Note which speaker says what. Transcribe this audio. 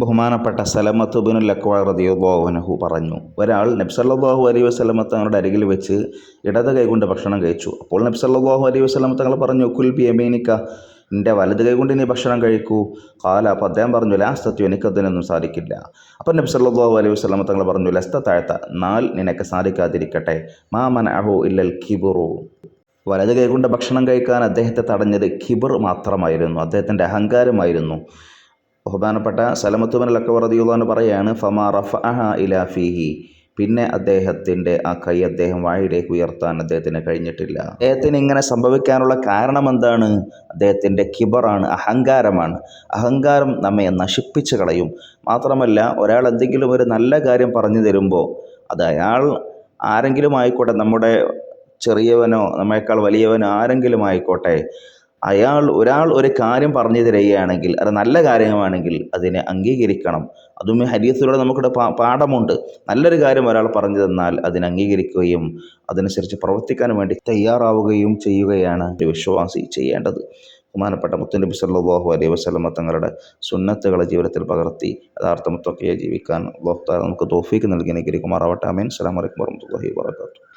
Speaker 1: ബഹുമാനപ്പെട്ട സലമത്ത് ബിനുൽ അക്വാ റതിയുബോവനഹു പറഞ്ഞു. ഒരാൾ നബ്സല്ലാഹു അലൈഹി വസ്ലമത്ത് തങ്ങളുടെ അരികിൽ വെച്ച് ഇടത് കൈകൊണ്ട് ഭക്ഷണം കഴിച്ചു. അപ്പോൾ നബ്സല്ലാഹു അലൈഹി വസ്ലമത്ത് തങ്ങൾ പറഞ്ഞു കുൽ ബി എമീനിക്ക എന്റെ വലത് കൈകൊണ്ട് ഇനി ഭക്ഷണം കഴിക്കൂ. കാല അപ്പോൾ അദ്ദേഹം പറഞ്ഞു ലാസ്തത്വം എനിക്കതിനൊന്നും സാധിക്കില്ല. അപ്പം നബി സല്ലല്ലാഹു അലൈഹി വസല്ലം തങ്ങൾ പറഞ്ഞു ലസ്ത താഴ്ത്ത നാൽ നിനക്ക് സാധിക്കാതിരിക്കട്ടെ. മാമൻ അഹു ഇല്ലൽ കിബുറു. വലത് കൈകൊണ്ട് ഭക്ഷണം കഴിക്കാൻ അദ്ദേഹത്തെ തടഞ്ഞത് കിബർ മാത്രമായിരുന്നു. അദ്ദേഹത്തിന്റെ അഹങ്കാരമായിരുന്നു. ബഹുമാനപ്പെട്ട സലമത്തുബൻ ലക്കവറദിയുള്ളവന് പറയാണ് ഫമാ റഫ അഹ ഇലാഫിഹി പിന്നെ അദ്ദേഹത്തിന്റെ ആ കൈ അദ്ദേഹം വായിലേക്ക് ഉയർത്താൻ അദ്ദേഹത്തിന് കഴിഞ്ഞിട്ടില്ല. അദ്ദേഹത്തിന് ഇങ്ങനെ സംഭവിക്കാനുള്ള കാരണം എന്താണ്? അദ്ദേഹത്തിന്റെ കിബറാണ് അഹങ്കാരമാണ്. അഹങ്കാരം നമ്മെ നശിപ്പിച്ച് കളയും. മാത്രമല്ല ഒരാൾ എന്തെങ്കിലും ഒരു നല്ല കാര്യം പറഞ്ഞു തരുമ്പോൾ അത് അയാൾ ആരെങ്കിലും ആയിക്കോട്ടെ നമ്മുടെ ചെറിയവനോ നമ്മേക്കാൾ വലിയവനോ ആരെങ്കിലും ആയിക്കോട്ടെ അയാൾ ഒരാൾ ഒരു കാര്യം പറഞ്ഞു തരികയാണെങ്കിൽ അത് നല്ല കാര്യമാണെങ്കിൽ അതിനെ അംഗീകരിക്കണം. അതും ഹരീസിലൂടെ നമുക്കിവിടെ പാഠമുണ്ട്. നല്ലൊരു കാര്യം ഒരാൾ പറഞ്ഞു തന്നാൽ അതിനെ അംഗീകരിക്കുകയും അതനുസരിച്ച് പ്രവർത്തിക്കാൻ വേണ്ടി തയ്യാറാവുകയും ചെയ്യുകയാണ് ഒരു വിശ്വാസി ചെയ്യേണ്ടത്. ബഹുമാനപ്പെട്ട മുത്തനബി സല്ലാഹു അലൈഹി വസല്ലമ തങ്ങളുടെ സുന്നത്തുകളെ ജീവിതത്തിൽ പകർത്തി യഥാർത്ഥ മുത്തൊക്കെയായി ജീവിക്കാൻ അള്ളാഹു നമുക്ക് തോഫീക്ക് നൽകി അനുഗ്രഹിക്കുമാറാവട്ടെ. അമീൻ അസ്സലാമു അലൈക്കും വറഹ്മത്തുള്ളാഹി വബറകാതുഹു.